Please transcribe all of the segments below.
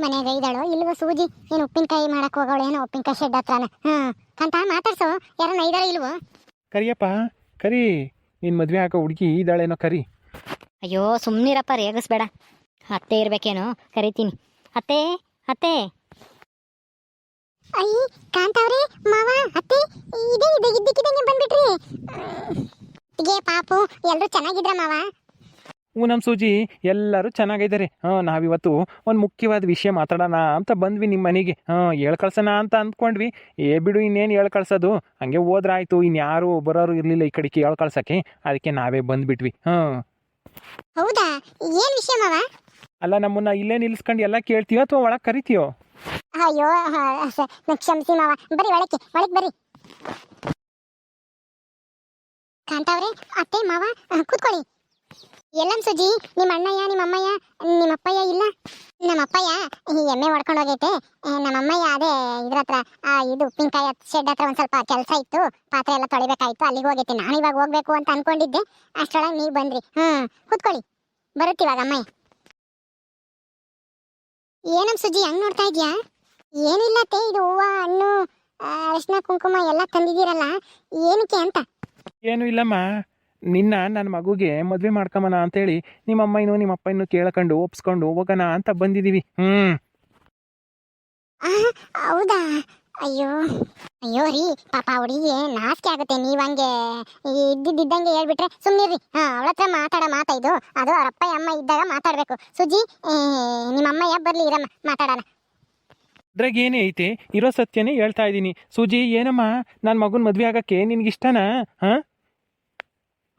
ಮನೆಯಾಗ ಇದ್ದಾಳೋ ಇಲ್ವೋ ಸೂಜಿ? ಏನು ಉಪ್ಪಿನಕಾಯಿ ಮಾಡಕ್ಕೆ ಹೋಗೋಳು ಏನೋ ಉಪ್ಪಿನಕಾಯಿ ಶೆಡ್ ಹತ್ರನ? ಹ್ಮ್ ಅಂತ ಮಾತಾಡ್ಸೋ? ಯಾರನ್ನ ಇದ್ದಾಳೆ ಇಲ್ವೋ? ಕರಿಯಪ್ಪ ಕರಿ. ನಿನ್ನ ಮದುವೆ ಹಾಕೋ ಹುಡುಗಿ ಇದ್ದಾಳೇನೋ ಕರಿ. ಅಯ್ಯೋ ಸುಮ್ಮನಿರಪ್ಪ ರೇಗಿಸ್ಬೇಡ. ಅತ್ತೆ ಇರಬೇಕೇನೋ? ಕರಿತೀನಿ. ಅತ್ತೆ ಅತ್ತೆ. ಅಯ್ಯ ಕಾಂತವ್ರೆ ಮಾವ ಅತ್ತೆ ಇದೇ ಇದೆ ಇದ್ದಕ್ಕಿದ್ದಂಗೆ ಬಂದ್ಬಿಟ್ರಿ. ಪಾಪು ಎಲ್ಲರೂ ಚೆನ್ನಾಗಿದ್ರ ಮಾವ? ಹ್ಞೂ ನಮ್ಮ ಸೂಜಿ ಎಲ್ಲರೂ ಚೆನ್ನಾಗಿದ್ದಾರೆ. ಹಾಂ ನಾವಿವತ್ತು ಒಂದು ಮುಖ್ಯವಾದ ವಿಷಯ ಮಾತಾಡೋಣ ಅಂತ ಬಂದ್ವಿ ನಿಮ್ಮ ಮನೆಗೆ. ಹಾಂ ಹೇಳ್ ಕಳ್ಸೋಣ ಅಂತ ಅಂದ್ಕೊಂಡ್ವಿ. ಏ ಬಿಡು ಇನ್ನೇನು ಹೇಳ್ ಕಳ್ಸೋದು ಹಂಗೆ ಹೋದ್ರಾಯ್ತು ಇನ್ಯಾರು ಬರೋರು ಇರಲಿಲ್ಲ ಈ ಕಡೆಗೆ ಹೇಳ್ ಕಳ್ಸೋಕ್ಕೆ ಅದಕ್ಕೆ ನಾವೇ ಬಂದ್ಬಿಟ್ವಿ. ಹಾಂ. ಹೌದಾ? ಏನ್ ವಿಷಯ ಮಾವ? ಅಲ್ಲ ನಮ್ಮನ್ನ ಇಲ್ಲೇ ನಿಲ್ಸ್ಕೊಂಡು ಎಲ್ಲ ಕೇಳ್ತೀಯೋ ಅಥವಾ ಒಳಗೆ ಕರಿತೀಯೋ? ಅಯ್ಯೋ ಕ್ಷಮಿಸಿ ಮಾವ. ಬರೀ ಒಳಕ್ಕೆ ಒಳಗೆ ಬರಿ ಕಾಂತಾವ್ರೆ ಅತ್ತೆ ಮಾವ ಕೂತ್ಕೊಳ್ಳಿ. ಎಲ್ಲಂ ಸುಜಿ ನಿಮ್ಮ ಅಣ್ಣಯ್ಯ ನಿಮ್ಮ ಅಮ್ಮಯ್ಯ ನಿಮ್ಮ ಅಪ್ಪಯ್ಯ ಇಲ್ಲ? ನಮ್ಮ ಅಪ್ಪಯ್ಯ ಈ ಎಮ್ಮೆ ಹೊಡ್ಕೊಂಡು ಹೋಗೈತೆ. ನಮ್ಮ ಅಮ್ಮಯ್ಯ ಅದೇ ಇದ್ರ ಹತ್ರ ಇದು ಉಪ್ಪಿನಕಾಯಿ ಶೆಡ್ ಹತ್ರ ಒಂದ್ ಸ್ವಲ್ಪ ಕೆಲಸ ಇತ್ತು. ಪಾತ್ರೆ ಎಲ್ಲ ತೊಳಿಬೇಕಾಯ್ತು. ಅಲ್ಲಿಗೆ ಹೋಗೈತೆ. ನಾನು ಇವಾಗ ಹೋಗ್ಬೇಕು ಅಂತ ಅನ್ಕೊಂಡಿದ್ದೆ. ಅಷ್ಟೊಳಗೆ ನೀವು ಬಂದ್ರಿ. ಹ್ಮ್, ಕೂತ್ಕೊಳ್ಳಿ. ಬರುತ್ತೆ ಇವಾಗ ಅಮ್ಮಯ್ಯ. ಏನಮ್ ಸುಜಿ ಹಂಗ್ ನೋಡ್ತಾ ಇದ್ಯಾ? ಏನಿಲ್ಲ ತೇ, ಇದು ಹೂವ, ಹಣ್ಣು ಅರಿಶಿನ, ಕುಂಕುಮ ಎಲ್ಲ ತಂದಿದ್ದೀರಲ್ಲ, ಏನಕ್ಕೆ ಅಂತ? ಏನು ಇಲ್ಲಮ್ಮ. ನಿನ್ನ ನನ್ನ ಮಗುಗೆ ಮದುವೆ ಮಾಡ್ಕೊಂಬನ ಅಂತೇಳಿ ನಿಮ್ಮ ಅಮ್ಮನೂ ನಿಮ್ಮ ಅಪ್ಪನೂ ಕೇಳಕೊಂಡು ಒಪ್ಸ್ಕೊಂಡು ಹೋಗೋಣ ಅಂತ ಬಂದಿದ್ದೀವಿ ಹ್ಞೂ ಹೌದಾ? ಅಯ್ಯೋ ಅಯ್ಯೋ ರೀ ಪಾಪ ಹುಡುಗಿ ನಾಚಿಕೆ ಆಗುತ್ತೆ. ನೀವ್ ಹಂಗೆ ಇದ್ದಿದ್ದಂಗೆ ಹೇಳ್ಬಿಟ್ರೆ ಸುಮ್ಮನಿರ್ರಿ ಹಾಂ ಅವಳ ಹತ್ರ ಮಾತಾಡೋ ಮಾತಾ ಇದು. ಅದು ಅವ್ರ ಅಪ್ಪ ಅಮ್ಮ ಇದ್ದಾಗ ಮಾತಾಡ್ಬೇಕು. ಸುಜಿ ನಿಮ್ಮ ನಿಮ್ಮ ಅಮ್ಮಯ್ಯ ಬರ್ಲಿ ಇರಮ್ಮ ಮಾತಾಡೋಣ. ಅದ್ರಾಗ ಏನೇ ಐತೆ ಇರೋ ಸತ್ಯನೇ ಹೇಳ್ತಾ ಇದ್ದೀನಿ. ಸೂಜಿ ಏನಮ್ಮ? ನನ್ನ ಮಗನ ಮದುವೆ ಆಗಕ್ಕೆ ನಿನಗಿಷ್ಟನಾ? ಹಾಂ?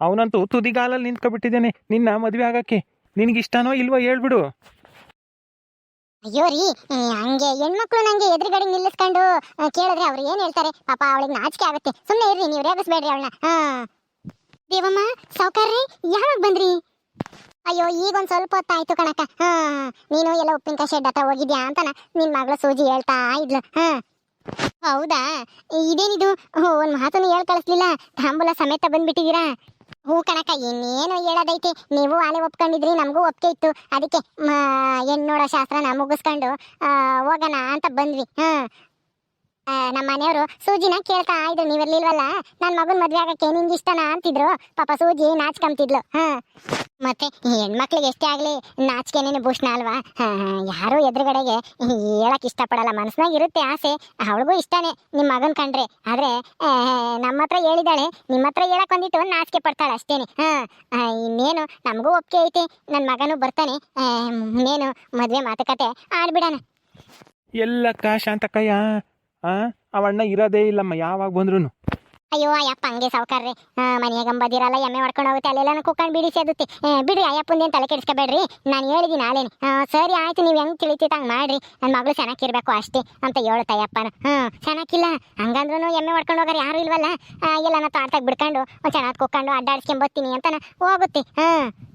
ಅವನಂತೂ ತುದಿಗಾಲಲ್ಲಿ ನಿಂತ್ಕೊಬಿಟ್ಟಿದ್ದೇನೆ. ನಿನ್ನ ಮದುವೆ ಆಗಕ್ಕೆ ನಿನಗಿಷ್ಟನೋ ಇಲ್ವೋ ಹೇಳ್ಬಿಡು. ಅಯ್ಯೋ ರೀ ಹಂಗೆ ಹೆಣ್ಮಕ್ಳು ನಂಗೆ ಎದುರುಗಡೆ ನಿಲ್ಲಿಸ್ಕೊಂಡು ಕೇಳಿದ್ರೆ ಅವ್ರು ಏನ್ ಹೇಳ್ತಾರೆ? ಪಾಪ ಅವಳಿಗೆ ನಾಚಿಕೆ ಆಗುತ್ತೆ. ಸುಮ್ಮನೆ ಇರ್ರಿ, ನೀವು ರೇಗಿಸ್ಬೇಡ್ರಿ ಅವಳನ್ನ. ಹಾ ದೇವಮ್ಮ, ಸಾವುಕಾರ್ರಿ, ಯಾವಾಗ ಬಂದ್ರಿ? ಅಯ್ಯೋ, ಈಗ ಒಂದ್ ಸ್ವಲ್ಪ ಹೊತ್ತಾಯ್ತು ಕಣಕ್ಕ. ಹಾ ನೀನು ಎಲ್ಲ ಉಪ್ಪಿನಕಾಯಿ ಶೆಡ್ ಹತ್ರ ಹೋಗಿದ್ಯಾ ಅಂತನ? ನಿನ್ ಮಗಳು ಸೂಜಿ ಹೇಳ್ತಾ ಇದ್ಲು. ಹಾ ಹೌದಾ? ಇದೇನಿದು? ಒಂದು ಒಂದ್ ಮಾತನ್ನು ಹೇಳ್ ಕಳಿಸ್ಲಿಲ್ಲ. ತಾಂಬೂಲ ಸಮೇತ ಬಂದ್ಬಿಟ್ಟಿದೀರಾ ಹೂ ಕಣಕ ಇನ್ನೇನು ಹೇಳೋದೈತಿ? ನೀವು ಆನೆ ಒಪ್ಕೊಂಡಿದ್ರಿ, ನಮಗೂ ಒಪ್ಪಿಗೆ ಇತ್ತು. ಅದಕ್ಕೆ ಹೆಣ್ಣೋಡ ಶಾಸ್ತ್ರನ ಮುಗಿಸ್ಕೊಂಡು ಹೋಗೋಣ ಅಂತ ಬಂದ್ವಿ. ಹಾಂ ನಮ್ಮ ಮನೆಯವರು, ಸೂಜಿನ ಕೇಳ್ತಾ ಇದ್ರು ನೀವಿರ್ಲಿಲ್ವಲ್ಲ ನನ್ನ ಮಗನ ಮದುವೆ ಆಗಕ್ಕೆ ನಿಂಗೆ ಇಷ್ಟನಾ ಅಂತಿದ್ರು. ಪಾಪ ಸೂಜಿ ನಾಚ್ಕೊಂತಿದ್ಲು ಹಾ ಮತ್ತೆ ಹೆಣ್ಮಕ್ಳಿಗೆ ಎಷ್ಟೇ ಆಗ್ಲಿ ನಾಚಿಕೆನೇನೆ ಭೂಷಣ ಅಲ್ವಾ? ಯಾರು ಎದುರುಗಡೆಗೆ ಹೇಳಕ್ ಇಷ್ಟಪಡಲ್ಲ. ಮನಸ್ನಾಗ ಇರುತ್ತೆ ಆಸೆ, ಅವಳಿಗೂ ಇಷ್ಟನೇ ನಿಮ್ಮ ಮಗನ್ ಕಂಡ್ರೆ. ಆದ್ರೆ ನಮ್ಮ ಹತ್ರ ಹೇಳಿದಾಳೆ ನಿಮ್ಮ ಹತ್ರ ಹೇಳಕ್ ಒಂದಿಟ್ಟು ನಾಚಿಕೆ ಪಡ್ತಾಳೆ ಅಷ್ಟೇನೆ. ಹಾ ಇನ್ನೇನು, ನಮಗೂ ಒಪ್ಪಿಗೆ ಐತಿ ನನ್ನ ಮಗನು ಬರ್ತಾನೆ. ಇನ್ನೇನು, ಮದ್ವೆ ಮಾತುಕತೆ ಆಡ್ಬಿಡಣ. ಎಲ್ಲಕ್ಕ ಶಾಂತಕಯ್ಯ ಆ ಅವಣ್ಣ ಇರೋದೇ ಇಲ್ಲಮ್ಮ, ಯಾವಾಗ ಬಂದ್ರು ಅಯ್ಯೋ, ಅಯ್ಯಪ್ಪ, ಹಂಗೆ ಸಾವುಕಾರ್ರಿ. ಮನೆಯಾಗ ಅಂಬದಿರಲ್ಲ ಎಮ್ಮೆ ಹೊಡ್ಕೊಂಡು ಹೋಗುತ್ತೆ ಅಲ್ಲೆಲ್ಲ ಕುಕ್ಕಂಡು ಬಿಡಿಸಿ ಅದುತ್ತೆ ಬಿಡಿ ಬಿಡ್ರಿ ಅಯ್ಯಪ್ಪಂದೇನು ತಲೆ ಕೆಡಿಸ್ಕೋಬೇಡ್ರಿ. ನಾನು ಹೇಳಿದ್ದೀನಿ ಸರಿ ಆಯ್ತು, ನೀವು ಹೆಂಗ್ ತಿಳಿತೀತ ಹಂಗೆ ಮಾಡ್ರಿ. ನನ್ನ ಮಗಳು ಚೆನ್ನಾಗಿರ್ಬೇಕು ಅಷ್ಟೇ ಅಂತ ಹೇಳುತ್ತೆ ಅಯ್ಯಪ್ಪನ. ಹ್ಞೂ ಚೆನ್ನಾಗಿಲ್ಲ. ಹಂಗಂದ್ರೂ ಎಮ್ಮೆ ಹೊಡ್ಕೊಂಡು ಹೋಗಾರ ಯಾರು ಇಲ್ವಲ್ಲ? ಎಲ್ಲ ಎಲ್ಲನ ತಾಡ್ತಾಗ ಬಿಡ್ಕೊಂಡು ಚೆನ್ನಾಗಿ ಕುಕ್ಕೊಂಡು ಅಡ್ಡಾಡ್ಸ್ಕೊಂಬತ್ತೀನಿ ಅಂತಾನ ಹೋಗುತ್ತೆ. ಹ್ಞೂ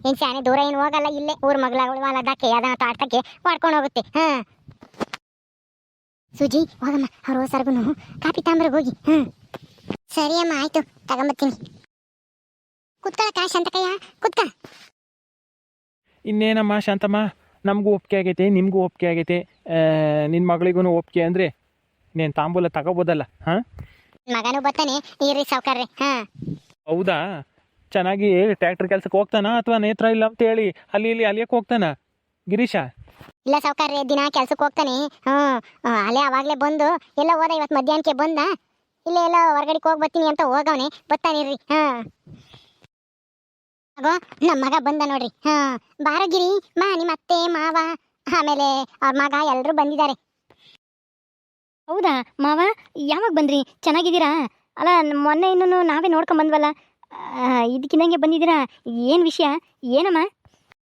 ಏನು ಶಾನೆ ದೂರ ಏನು ಹೋಗಲ್ಲ, ಇಲ್ಲೇ ಊರ ಮಗಳಗಳು ಅಲ್ಲದಕ್ಕೆ ಅದನ್ನು ತಾಡ್ತಕ್ಕೆ ಮಾಡ್ಕೊಂಡು ಹೋಗುತ್ತೆ. ಹಾಂ ಸುಜಿ, ಹೋಗಮ್ಮ, ಅವ್ರು ಹೋಗಿ. ಹ್ಮ್. ಸರಿ ಅಮ್ಮ ಆಯ್ತು. ತಗೊಂಬತ್ತೀನಿ. ಕುತ್ಕೊಳಕ ಶಾಂತಕಯ್ಯ ಕುತ್ಕ. ಇನ್ನೇನಮ್ಮ ಶಾಂತಮ್ಮ? ನಮಗೂ ಒಪ್ಪಿಗೆ ಆಗೈತೆ ನಿಮಗೂ ಒಪ್ಪಿಗೆ ಆಗೈತೆ. ನಿನ್ನ ಮಗಳಿಗೂ ಒಪ್ಪಿಗೆ ಅಂದರೆ ನೀನು ತಾಂಬೂಲ ತಗೋಬೋದಲ್ಲ ಹಾಂ? ಮಗನು ಬರ್ತಾನೆ ಇರ್ರಿ ಸಾವ್ಕಾರ್ರಿ ಹಾಂ. ಹೌದಾ? ಚೆನ್ನಾಗಿ ಟ್ರ್ಯಾಕ್ಟರ್ ಕೆಲ್ಸಕ್ಕೆ ಹೋಗ್ತಾನ ಅಥವಾ ನೇತ್ರ ಇಲ್ಲ ಅಂತ ಹೇಳಿ ಅಲ್ಲಿ ಇಲ್ಲಿ ಅಲಿಯಕ್ಕೆ ಹೋಗ್ತಾನ? ಗಿರೀಶ? ಇಲ್ಲ ಸಾವ್ಕಾರ್ರಿ ದಿನ ಕೆಲ್ಸಕ್ಕೆ ಹೋಗ್ತಾನೆ ಹ್ಞೂ ಅಲ್ಲೇ ಅವಾಗಲೇ ಬಂದು ಎಲ್ಲ ಹೋದ ಇವತ್ತು ಮಧ್ಯಾಹ್ನಕ್ಕೆ ಬಂದ ಇಲ್ಲೇ ಎಲ್ಲ ಹೊರಗಡೆ ಹೋಗಿ ಬರ್ತೀನಿ ಅಂತ ಹೋಗವನೆ. ಬರ್ತಾನಿರ್ರಿ ಹಾ. ಅಗೋ ನಮ್ಮ ಮಗ ಬಂದ ನೋಡ್ರಿ. ಹಾ. ಬಾರಗಿರಿ. ಮಾ ನಿಮ್ಮ ಅತ್ತೆ ಮಾವ. ಆಮೇಲೆ ಅವ್ರ ಮಗ ಎಲ್ಲರೂ ಬಂದಿದ್ದಾರೆ ಹೌದಾ? ಮಾವ ಯಾವಾಗ ಬಂದ್ರಿ? ಚೆನ್ನಾಗಿದ್ದೀರಾ? ಅಲ್ಲ ಮೊನ್ನೆ ಇನ್ನೂ ನಾವೇ ನೋಡ್ಕೊಂಡು ಬಂದ್ವಲ್ಲ. ಇದಕ್ಕಿದಂಗೆ ಬಂದಿದ್ದೀರಾ? ಏನು ವಿಷಯ? ಏನಮ್ಮ?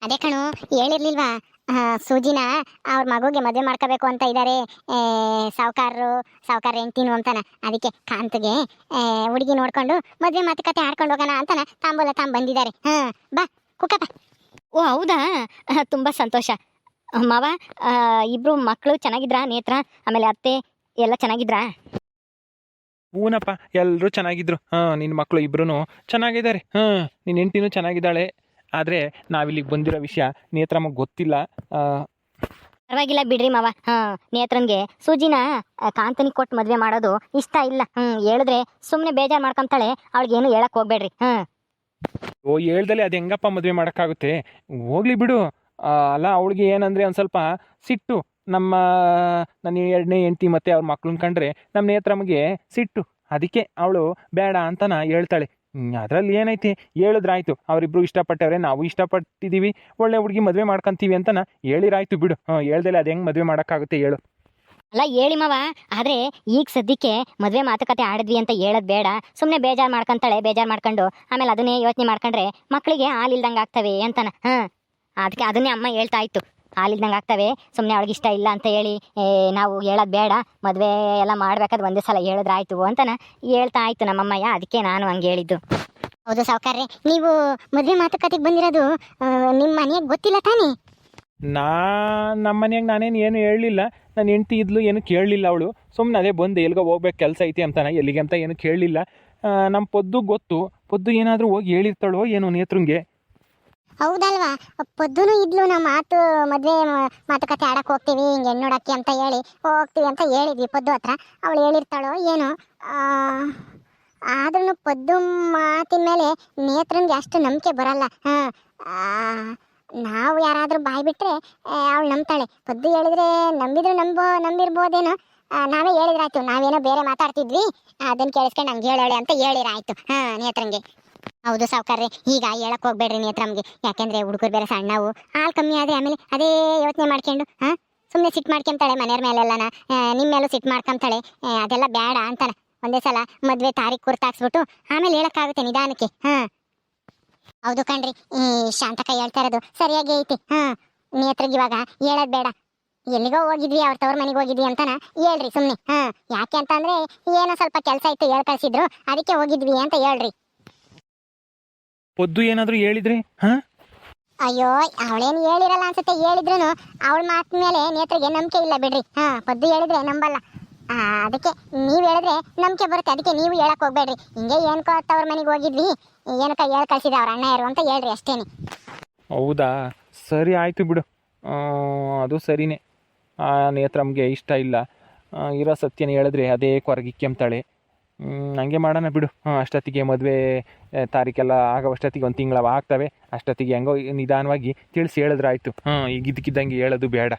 ಅದೇ ಕಣು ಹೇಳಿರ್ಲಿಲ್ವಾ? ಸೂಜಿನ ಅವ್ರ ಮಗುಗೆ ಮದುವೆ ಮಾಡ್ಕೋಬೇಕು ಅಂತ ಇದ್ದಾರೆ ಸಾವುಕಾರರು ಸಾವುಕಾರ ಹೆಂಡ್ತೀನು ಅಂತಾನ. ಅದಕ್ಕೆ ಕಾಂತಗೆ ಹುಡುಗಿ ನೋಡ್ಕೊಂಡು ಮದುವೆ ಮಾತುಕತೆ ಆಡ್ಕೊಂಡು ಹೋಗೋಣ ಅಂತಾನ. ತಾಂಬೂಲ ತಾಂಬ್ ಬಂದಿದ್ದಾರೆ. ಹಾ ಬಾ ಕುಕ್ಕಪ್ಪ. ಓ ಹೌದಾ? ತುಂಬ ಸಂತೋಷ. ಮಾವ ಆ, ಇಬ್ರು ಮಕ್ಕಳು ಚೆನ್ನಾಗಿದ್ರಾ ನೇತ್ರ? ಆಮೇಲೆ ಅತ್ತೆ ಎಲ್ಲ ಚೆನ್ನಾಗಿದ್ರಾ? ಹೂನಪ್ಪ ಎಲ್ಲರೂ ಚೆನ್ನಾಗಿದ್ರು. ಹಾಂ ನಿನ್ನ ಮಕ್ಕಳು ಇಬ್ರು ಚೆನ್ನಾಗಿದ್ದಾರೆ. ಹಾಂ ನಿನ್ನ ಹೆಂಡ್ತಿನೂ ಚೆನ್ನಾಗಿದ್ದಾಳೆ. ಆದರೆ ನಾವಿಲ್ಲಿಗೆ ಬಂದಿರೋ ವಿಷಯ ನೇತ್ರಮ್ಮ ಗೊತ್ತಿಲ್ಲ. ಪರವಾಗಿಲ್ಲ ಬಿಡ್ರಿ ಮಾವ. ಹಾ ನೇತ್ರನ್ಗೆ ಸೂಜಿನ ಕಾಂತನಿಗೆ ಕೊಟ್ಟು ಮದ್ವೆ ಮಾಡೋದು ಇಷ್ಟ ಇಲ್ಲ. ಹ್ಮ್ ಹೇಳಿದ್ರೆ ಸುಮ್ಮನೆ ಬೇಜಾರು ಮಾಡ್ಕೊಂತಾಳೆ ಅವಳಿಗೇನು ಹೇಳಕ್ ಹೋಗ್ಬೇಡ್ರಿ. ಹ್ಮ್. ಓ ಹೇಳ್ದಲ್ಲಿ ಅದು ಹೆಂಗಪ್ಪ ಮದುವೆ ಮಾಡೋಕ್ಕಾಗುತ್ತೆ? ಹೋಗ್ಲಿ ಬಿಡು. ಆ, ಅಲ್ಲ ಅವಳಿಗೆ ಏನಂದರೆ ಒಂದು ಸ್ವಲ್ಪ ಸಿಟ್ಟು. ನಮ್ಮ ನನ್ನ ಎರಡನೇ ಹೆಂಡ್ತಿ ಮತ್ತು ಅವ್ರ ಮಕ್ಳನ್ನ ಕಂಡ್ರೆ ನಮ್ಮ ನೇತ್ರಮ್ಮಗೆ ಸಿಟ್ಟು. ಅದಕ್ಕೆ ಅವಳು ಬೇಡ ಅಂತನ ಹೇಳ್ತಾಳೆ. ಅದರಲ್ಲಿ ಏನೈತಿ? ಹೇಳಿದ್ರಾಯ್ತು. ಅವರಿಬ್ಬರು ಇಷ್ಟಪಟ್ಟವ್ರೆ, ನಾವು ಇಷ್ಟಪಟ್ಟಿದ್ದೀವಿ ಒಳ್ಳೆ ಹುಡುಗಿ ಮದುವೆ ಮಾಡ್ಕೊಂತೀವಿ ಅಂತನ ಹೇಳಿರಾಯ್ತು ಬಿಡು. ಹಾಂ, ಹೇಳ್ದಲೆ ಅದು ಹೆಂಗೆ ಮದುವೆ ಮಾಡೋಕ್ಕಾಗುತ್ತೆ ಹೇಳು. ಅಲ್ಲ, ಹೇಳಿ ಮಾವ. ಆದರೆ ಈಗ ಸದ್ಯಕ್ಕೆ ಮದುವೆ ಮಾತುಕತೆ ಆಡಿದ್ವಿ ಅಂತ ಹೇಳೋದು ಬೇಡ. ಸುಮ್ಮನೆ ಬೇಜಾರು ಮಾಡ್ಕೊಂತಾಳೆ, ಬೇಜಾರು ಮಾಡ್ಕೊಂಡು. ಆಮೇಲೆ ಅದನ್ನೇ ಯೋಚನೆ ಮಾಡ್ಕೊಂಡ್ರೆ ಮಕ್ಕಳಿಗೆ ಹಾಲಿಲ್ದಂಗೆ ಆಗ್ತವೆ ಅಂತನ. ಹಾಂ, ಅದಕ್ಕೆ ಅದನ್ನೇ ಅಮ್ಮ ಹೇಳ್ತಾ ಇತ್ತು. ಹಾಲಿಲ್ದಂಗೆ ಆಗ್ತವೆ. ಸುಮ್ಮನೆ ಅವಳಿಗೆ ಇಷ್ಟ ಇಲ್ಲ ಅಂತ ಹೇಳಿ ಏ, ನಾವು ಹೇಳೋದು ಬೇಡ. ಮದುವೆ ಎಲ್ಲ ಮಾಡ್ಬೇಕಾದ್ರೆ ಒಂದೇ ಸಲ ಹೇಳಿದ್ರೆ ಆಯಿತು ಅಂತನ ಹೇಳ್ತಾ ಆಯ್ತು ನಮ್ಮಮ್ಮಯ್ಯ. ಅದಕ್ಕೆ ನಾನು ಹಂಗೆ ಹೇಳಿದ್ದು. ಹೌದು ಸಾವುಕಾರ್ರೆ. ನೀವು ಮದುವೆ ಮಾತುಕತೆಗೆ ಬಂದಿರೋದು ನಿಮ್ಮ ಮನೆಗೆ ಗೊತ್ತಿಲ್ಲ ತಾನೇ? ನಾ ನಮ್ಮ ಮನೆಯಾಗ ನಾನೇನು ಏನು ಹೇಳಲಿಲ್ಲ. ನನ್ನ ಹೆಂಡ್ತಿ ಇದ್ಲು ಏನು ಕೇಳಲಿಲ್ಲ ಅವಳು. ಸುಮ್ಮನೆ ಅದೇ ಬಂದು ಎಲ್ಲಿಗೋ ಹೋಗ್ಬೇಕು ಕೆಲಸ ಐತಿ ಅಂತಾನೆ ಎಲ್ಲಿಗೆ ಅಂತ ಏನು ಕೇಳಲಿಲ್ಲ. ನಮ್ಮ ಪೊದ್ದು ಗೊತ್ತು. ಪೊದ್ದು ಏನಾದರೂ ಹೋಗಿ ಹೇಳಿರ್ತಾಳೋ ಏನೋ ನೇತ್ರಂಗೆ. ಹೌದಲ್ವಾ? ಪದ್ದುನು ಇದ್ಲು ನಮ್ಮ ಮಾತು ಮದುವೆ ಮಾತುಕತೆ ಆಡಕ್ಕೆ ಹೋಗ್ತೀವಿ, ಹಿಂಗೆ ಹೆಣ್ಣು ನೋಡಕ್ಕೆ ಅಂತ ಹೇಳಿ ಹೋಗ್ತೀವಿ ಅಂತ ಹೇಳಿದ್ವಿ ಪದ್ದು ಹತ್ರ. ಅವಳು ಹೇಳಿರ್ತಾಳೋ ಏನು. ಆದ್ರೂ ಪದ್ದು ಮಾತಿನ ಮೇಲೆ ನೇತ್ರನಿಗೆ ಅಷ್ಟು ನಂಬಿಕೆ ಬರಲ್ಲ. ಹಾಂ ನಾವು ಯಾರಾದರೂ ಬಾಯಿ ಬಿಟ್ಟರೆ ಅವಳು ನಂಬ್ತಾಳೆ. ಪದ್ದು ಹೇಳಿದ್ರೆ ನಂಬಿದ್ರು ನಂಬೋ, ನಂಬಿರ್ಬೋದೇನೋ. ನಾವೇ ಹೇಳಿದ್ರಾಯ್ತು. ನಾವೇನೋ ಬೇರೆ ಮಾತಾಡ್ತಿದ್ವಿ. ಅದನ್ನು ಕೇಳಿಸ್ಕೊಂಡು ಹಂಗೆ ಹೇಳೋಳೆ ಅಂತ ಹೇಳಿರಾಯ್ತು. ಹಾಂ ನೇತ್ರಂಗೆ ಹೌದು ಸಾವುಕಾರ್ರೆ, ಈಗ ಹೇಳಕ್ ಹೋಗ್ಬೇಡ್ರಿ ನೇತ್ರಮ್ಗೆ ಯಾಕೆಂದ್ರೆ ಹುಡುಗರು ಬೇರೆ ಸಣ್ಣವು. ಹಾಲು ಕಮ್ಮಿ ಆದ್ರೆ ಆಮೇಲೆ ಅದೇ ಯೋಚನೆ ಮಾಡ್ಕೊಂಡು ಹಾ ಸುಮ್ಮನೆ ಸಿಟ್ ಮಾಡ್ಕೊಂತಾಳೆ ಮನೆಯವ್ರ ಮೇಲೆಲ್ಲನ. ನಿಮ್ಮ ಮೇಲೂ ಸಿಟ್ ಮಾಡ್ಕೊಂತಾಳೆ. ಅದೆಲ್ಲ ಬೇಡ ಅಂತಾನೆ ಒಂದೇ ಸಲ ಮದ್ವೆ ತಾರೀಕು ಕುರ್ತಾಕ್ಸ್ಬಿಟ್ಟು ಆಮೇಲೆ ಹೇಳಕ್ಕಾಗುತ್ತೆ ನಿಧಾನಕ್ಕೆ, ಹಾ? ಹೌದು ಕಣ್ರಿ. ಈ ಶಾಂತಕ ಹೇಳ್ತಾ ಇರೋದು ಸರಿಯಾಗಿ ಐತಿ, ಹಾ? ನೇತ್ರಿಗೆ ಇವಾಗ ಹೇಳೋದ್ ಬೇಡ. ಎಲ್ಲಿಗೋ ಹೋಗಿದ್ವಿ, ಅವ್ರ ತವ್ರ ಮನೆಗೆ ಹೋಗಿದ್ವಿ ಅಂತಾನ ಹೇಳ್ರಿ ಸುಮ್ಮನೆ ಹಾ? ಯಾಕೆ ಅಂತಂದ್ರೆ ಏನೋ ಸ್ವಲ್ಪ ಕೆಲಸ ಇತ್ತು ಹೇಳ್ ಕಳ್ಸಿದ್ರು, ಅದಕ್ಕೆ ಹೋಗಿದ್ವಿ ಅಂತ ಹೇಳ್ರಿ. ಪೊದ್ದು ಏನಾದರೂ ಹೇಳಿದ್ರಿ ಹಾಂ? ಅಯ್ಯೋ ಅವಳೇನು ಹೇಳಿರಲ್ಲ ಅನ್ಸುತ್ತೆ ಹೇಳಿದ್ರು ಅವಳ ಮಾತ್ ಮೇಲೆ ನೇತ್ರಿಗೆ ನಂಬಿಕೆ ಇಲ್ಲ ಬಿಡ್ರಿ. ಹಾ ಪದ್ದು ಹೇಳಿದ್ರೆ ನಂಬಲ್ಲ. ಆ, ಅದಕ್ಕೆ ನೀವು ಹೇಳಿದ್ರೆ ನಂಬಿಕೆ ಬರುತ್ತೆ ಅದಕ್ಕೆ ನೀವು ಹೇಳಕ್ ಹೋಗ್ಬೇಡ್ರಿ. ಹಿಂಗೆ ಏನ್ಕೋ ಅವ್ರ ಮನೆಗೆ ಹೋಗಿದ್ವಿ? ಏನಕ್ಕ ಹೇಳ್ ಕಳ್ಸಿದ ಅವ್ರ ಅಣ್ಣ ಯಾರು ಅಂತ ಹೇಳ್ರಿ ಅಷ್ಟೇನೆ. ಹೌದಾ? ಸರಿ ಆಯಿತು ಬಿಡು. ಆ, ಅದು ಸರಿನೇ. ಆ ನೇತ್ರಮ್ಗೆ ಇಷ್ಟ ಇಲ್ಲ. ಆ, ಇರೋ ಸತ್ಯನ ಹೇಳಿದ್ರೆ ಅದೇ ಕೊರಗಿ ಹ್ಮ್, ಹಂಗೆ ಮಾಡೋಣ ಬಿಡು. ಹಾಂ ಅಷ್ಟೊತ್ತಿಗೆ ಮದುವೆ ತಾರೀಕೆಲ್ಲ ಆಗೋ ಅಷ್ಟೊತ್ತಿಗೆ ಒಂದು ತಿಂಗಳ ಆಗ್ತವೆ. ಅಷ್ಟೊತ್ತಿಗೆ ಹೆಂಗೋ ನಿಧಾನವಾಗಿ ತಿಳಿಸಿ ಹೇಳಿದ್ರಾಯ್ತು ಹಾಂ ಈಗ ಇದಕ್ಕಿದ್ದಂಗೆ ಹೇಳೋದು ಬೇಡ.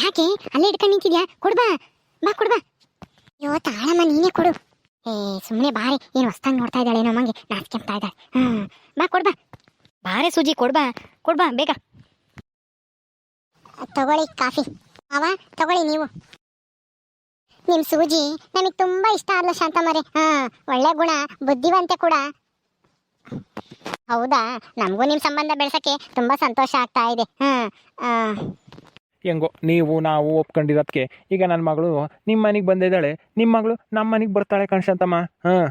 ಯಾಕೆ? ಅಲ್ಲೇ ಇಟ್ಕೊಂಡು ನಿಂತಿದ್ಯಾ? ಕೊಡ್ಬಾ ಬಾ. ಕೊಡ್ಬಾ ಅಯ್ಯೋ ತಾಳಮ್ಮ ನೀನೇ ಕೊಡು. ಏ ಸುಮ್ಮನೆ ಬಾರಿ. ಏನು ಹೊಸ್ತಾಗಿ ನೋಡ್ತಾ ಇದ್ದಾಳೆ ನಮ್ಮಂಗೆ ನಾಚ್ಕೊಂತಾ ಇದ್ದಾಳೆ. ಹ್ಞೂ ಬಾ ಕೊಡ್ಬಾ ಬಾರೆ ಸೂಜಿ ಕೊಡ್ಬಾ ಕೊಡ್ಬಾ ಬೇಗ. ತಗೊಳ್ಳಿ ಕಾಫಿ. ಅವ ತಗೊಳ್ಳಿ ನೀವು. ನಿಮ್ ಸೂಜಿ ನಮಗೆ ತುಂಬಾ ಇಷ್ಟ ಆಗ್ಲ ಶಾಂತಮ್ಮರೇ. ಹಾ ಒಳ್ಳೆ ಗುಣ ಬುದ್ಧಿವಂತೆ ಕೂಡ. ಹೌದಾ? ನಮಗೂ ನಿಮ್ ಸಂಬಂಧ ಬೆಳ್ಸಕ್ಕೆ ತುಂಬಾ ಸಂತೋಷ ಆಗ್ತಾ ಇದೆ. ಹಾ ಹೆಂಗೋ ನೀವು ನಾವು ಒಪ್ಕೊಂಡಿರೋದಕ್ಕೆ ಈಗ ನನ್ನ ಮಗಳು ನಿಮ್ಮ ಮನೆಗೆ ಬಂದಿದ್ದಾಳೆ. ನಿಮ್ಮ ಮಗಳು ನಮ್ಮ ಮನೆಗೆ ಬರ್ತಾಳೆ ಕಣಶಾಂತಮ್ಮ ಹಾಂ.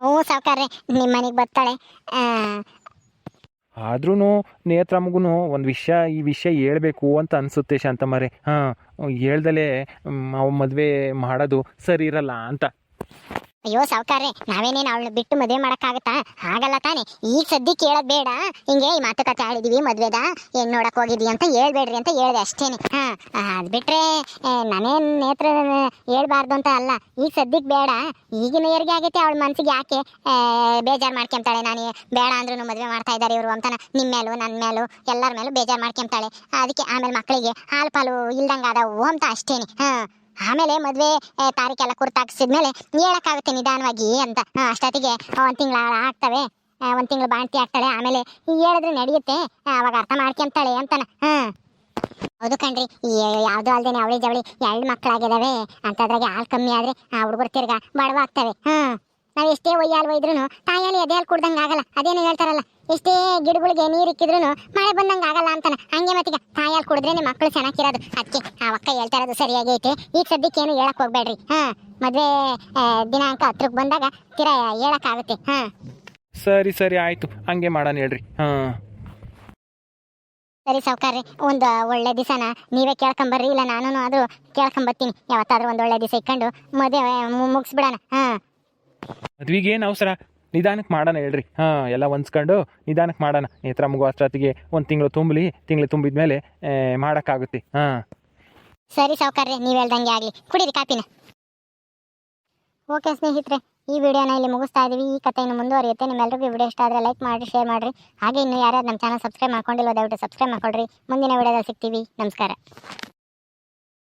ಹ್ಞೂ ಸಾವ್ಕಾರ್ರೆ ನಿಮ್ಮ ಮನೆಗೆ ಬರ್ತಾಳೆ. ಆದ್ರೂ ನೇತ್ರಮ್ಮಗೂ ಒಂದು ವಿಷಯ ಈ ವಿಷಯ ಹೇಳ್ಬೇಕು ಅಂತ ಅನಿಸುತ್ತೆ ಶಾಂತಮ್ಮರೆ. ಹಾಂ. ಹೇಳ್ದಲೇ ಮದುವೆ ಮಾಡೋದು ಸರಿ ಇರಲ್ಲ ಅಂತ. ಅಯ್ಯೋ ಸಾವ್ಕಾರ್ರೆ, ನಾವೇನೇನು ಅವಳನ್ನ ಬಿಟ್ಟು ಮದುವೆ ಮಾಡೋಕ್ಕಾಗತ್ತಾ? ಆಗಲ್ಲ ತಾನೆ. ಈಗ ಸದ್ಯ ಕೇಳೋದು ಬೇಡ. ಹಿಂಗೆ ಈ ಮಾತುಕತೆ ಆಡಿದೀವಿ, ಮದುವೆದ? ಏನು ನೋಡಕ್ ಹೋಗಿದ್ವಿ ಅಂತ ಹೇಳ್ಬೇಡ್ರಿ ಅಂತ ಹೇಳಿದೆ ಅಷ್ಟೇನೆ. ಹಾ ಅದು ಬಿಟ್ಟರೆ ನಾನೇನ್ ನೇತ್ರ ಹೇಳ್ಬಾರ್ದು ಅಂತ ಅಲ್ಲ. ಈಗ ಸದ್ಯಕ್ಕೆ ಬೇಡ. ಈಗಿನ ಏರಿಗೆ ಆಗೈತೆ ಅವಳ ಮನಸ್ಸಿಗೆ ಯಾಕೆ? ಬೇಜಾರು ಮಾಡ್ಕೊಂತಾಳೆ ನಾನು. ಬೇಡ ಅಂದ್ರೂ ಮದುವೆ ಮಾಡ್ತಾ ಇದ್ದಾರೆ ಇವರು ಅಂತ ನಿಮ್ಮ ಮೇಲೂ ನನ್ನ ಮೇಲೂ ಎಲ್ಲರ ಮೇಲೂ ಬೇಜಾರ್ ಮಾಡ್ಕೊಂತಾಳೆ ಅದಕ್ಕೆ ಆಮೇಲೆ ಮಕ್ಕಳಿಗೆ ಹಾಲು ಪಾಲು ಇಲ್ದಂಗೆ ಅದಾವು ಅಂತ ಅಷ್ಟೇನೆ. ಹಾ. ಆಮೇಲೆ ಮದುವೆ ತಾರೀಕೆಲ್ಲ ಕುರ್ತಾಕ್ಸಿದ್ಮೇಲೆ ಹೇಳಕ್ಕಾಗುತ್ತೆ ನಿಧಾನವಾಗಿ ಅಂತ. ಅಷ್ಟೊತ್ತಿಗೆ ಒಂದ್ ತಿಂಗಳ ಆಗ್ತವೆ. ಒಂದು ತಿಂಗಳು ಬಾಣ್ತಿ ಆಗ್ತಾಳೆ. ಆಮೇಲೆ ಹೇಳಿದ್ರೆ ನಡೆಯುತ್ತೆ. ಅವಾಗ ಅರ್ಥ ಮಾಡ್ಕೊಂತಾಳೆ ಅಂತಾನೆ. ಹಾಂ. ಹೌದು ಕಣ್ರಿ. ಈ ಯಾವ್ದು ಅಲ್ದೇನೆ ಅವಳಿ ಜವಳಿ ಎರಡು ಮಕ್ಕಳಾಗಿದ್ದಾವೆ ಅಂತದ್ರಾಗೆ ಹಾಲು ಕಮ್ಮಿ ಆದರೆ ಆ ಹುಡುಗರು ತಿರ್ಗಾ ಬಡವಾಗ್ತವೆ. ಹಾ. ನಾವ್ ಎಷ್ಟೇ ಒಯ್ಯಾಲ್ ಒಯ್ದ್ರು ತಾಯಲ್ಲಿ ಎದೆ ಹಾಲು ಕುಡ್ದಂಗ ಆಗಲ್ಲ. ಅದೇನು ಹೇಳ್ತಾರಲ್ಲ ಎಷ್ಟೇ ಗಿಡಗಳಿಗೆ ನೀರು ಇಕ್ಕಿದ್ರು ಮಳೆ ಬಂದಂಗ ಆಗಲ್ಲ ಅಂತಾನೆ. ಹಂಗೆ ಮತ್ತೀಗ ತಾಯಲ್ಲಿ ಕುಡಿದ್ರೇನೆ ಮಕ್ಕಳು ಚೆನ್ನಾಗಿರೋದು. ಅದಕ್ಕೆ ಆ ಅಕ್ಕ ಹೇಳ್ತಾ ಇರೋದು ಸರಿಯಾಗೈತೆ ಈಗ ಸದ್ಯಕ್ಕೆ ಏನು ಹೇಳಕ್ ಹೋಗ್ಬೇಡ್ರಿ. ಹಾ ಮದುವೆ ದಿನಾಂಕ ಹತ್ರಕ್ಕೆ ಬಂದಾಗ ತೀರಾ ಹೇಳಕ್ಕಾಗುತ್ತೆ. ಹಾ. ಸರಿ ಸರಿ ಆಯಿತು. ಹಂಗೆ ಮಾಡೋಣ ಹೇಳ್ರಿ. ಹಾಂ. ಸರಿ ಸಾವ್ಕಾರ್ರಿ ಒಂದು ಒಳ್ಳೆ ದಿವಸನ ನೀವೇ ಕೇಳ್ಕೊಂಬರ್ರಿ. ಇಲ್ಲ ನಾನು ಅದು ಕೇಳ್ಕೊಂಬರ್ತೀನಿ. ಯಾವತ್ತಾದ್ರೂ ಒಂದು ಒಳ್ಳೆ ದಿವಸ ಇಟ್ಕೊಂಡು ಮದುವೆ ಮುಗಿಸ್ಬಿಡೋಣ. ಹಾ. ಮದ್ವೆಗೆ ಏನು ಅವಸರ? ನಿಧಾನಕ್ಕೆ ಮಾಡೋಣ ಹೇಳ್ರಿ. ಹಾಂ, ಎಲ್ಲ ಹೊಂದ್ಸ್ಕೊಂಡು ನಿಧಾನಕ್ಕೆ ಮಾಡೋಣ. ನೇತ್ರ ಮಗು ಅಷ್ಟೊತ್ತಿಗೆ ಒಂದು ತಿಂಗಳು ತುಂಬಲಿ, ತಿಂಗಳು ತುಂಬಿದ ಮೇಲೆ ಮಾಡೋಕ್ಕಾಗುತ್ತೆ. ಹಾಂ. ಸರಿ ಸೌಕರ್ಯ ನೀವು ಹೇಳ್ದಂಗೆ ಆಗಲಿ. ಕುಡೀರಿ ಕಾಪಿನ ಓಕೆ ಸ್ನೇಹಿತರೆ, ಈ ವಿಡಿಯೋನ ಇಲ್ಲಿ ಮುಗಿಸ್ತಾ ಇದ್ದೀವಿ ಈ ಕಥೆ ಇನ್ನು ಮುಂದುವರಿಯುತ್ತೆ. ನಿಮ್ಮೆಲ್ಲರಿಗೂ ಈ ವಿಡಿಯೋ ಇಷ್ಟ ಆದರೆ ಲೈಕ್ ಮಾಡಿ ಶೇರ್ ಮಾಡಿರಿ. ಹಾಗೆ ಇನ್ನು ಯಾರ್ಯಾರು ನಮ್ಮ ಚಾನಲ್ ಸಬ್ಸ್ಕ್ರೈಬ್ ಮಾಡ್ಕೊಂಡಿಲ್ಲ ದಯವಿಟ್ಟು ಸಬ್ಸ್ಕ್ರೈಬ್ ಮಾಡ್ಕೊಳ್ರಿ. ಮುಂದಿನ ವಿಡಿಯೋದಲ್ಲಿ ಸಿಗ್ತೀವಿ. ನಮಸ್ಕಾರ.